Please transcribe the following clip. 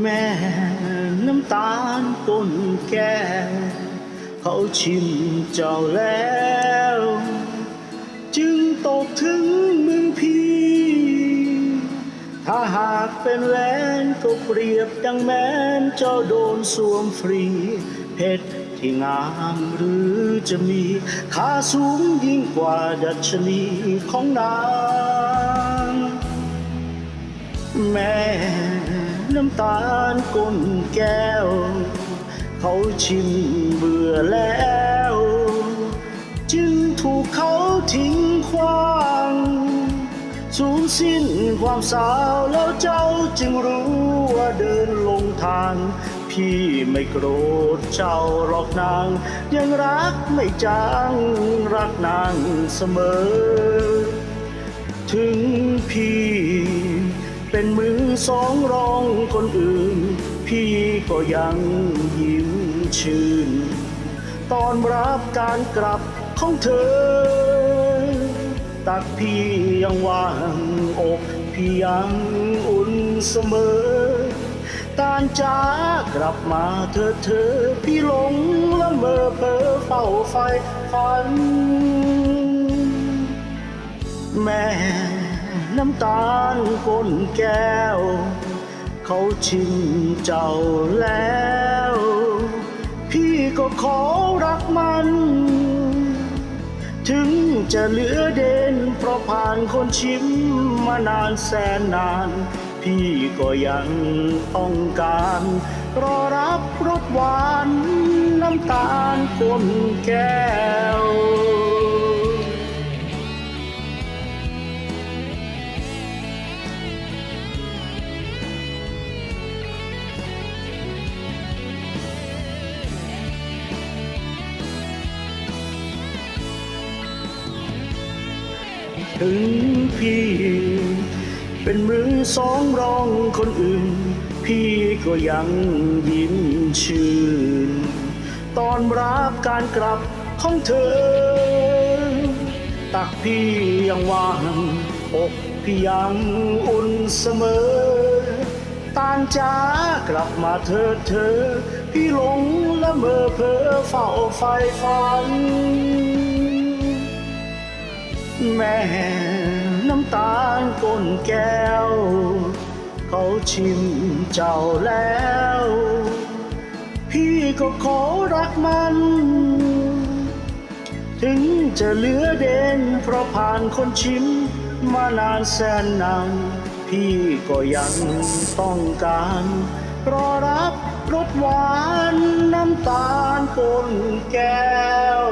แม่น้ำตาลก้นแก้วเขาชิมเจ้าแล้ว จึงตกถึงมือพี่ ถ้าหากเป็นแหวนก็เปรียบดังแม้นเจ้าโดนสวมฟรีเพชรที่งามหรือจะมีค่าสูงยิ่งกว่าดัชนีของนางแม่ น้ำตาลก้นแก้ว เขาชิมเบื่อแล้ว จึงถูกเขาทิ้งขว้างสูญสิ้นความสาวแล้วเจ้าจึงรู้ว่าเดินลงทาง พี่ไม่โกรธเจ้าหรอกนาง ยังรักไม่จางรักนางเสมอ ถึงพี่เป็นมือ สองรองคนอื่น พี่ก็ยังยิ้มชื่น ตอนรับการกลับของเธอ ตักพี่ยังวางอกพี่ยังอุ่นเสมอ ตานจ้ากลับมาเธอเธอ พี่หลงละเมอเพ้อเฝ้าไฟฝัน แม่ น้ำตาลก้นแก้ว เขาชิมเจ้าแล้ว พี่ก็ขอรักมัน ถึงจะเหลือเด่นเพราะผ่านคนชิมมานานแสนนาน พี่ก็ยังต้องการ รอรับรสหวานน้ำตาลก้นแก้ว ถึงพี่ เป็นมือสองรองคนอื่น พี่ก็ยังยิ้มชื่น ตอนรับการกลับของเธอ ตักพี่ยังว่างอกพี่ยังอุ่นเสมอ ตานจ้ากลับมาเธอเธอ พี่หลงละเมอเพ้อเฝ้าไฟฝัน แม่น้ำตาลก้นแก้ว เขาชิมเจ้าแล้ว พี่ก็ขอรักมัน ถึงจะเหลือเด่นเพราะผ่านคนชิมมานานแสนนานพี่ก็ยังต้องการ รอรับรสหวานน้ำตาลก้นแก้ว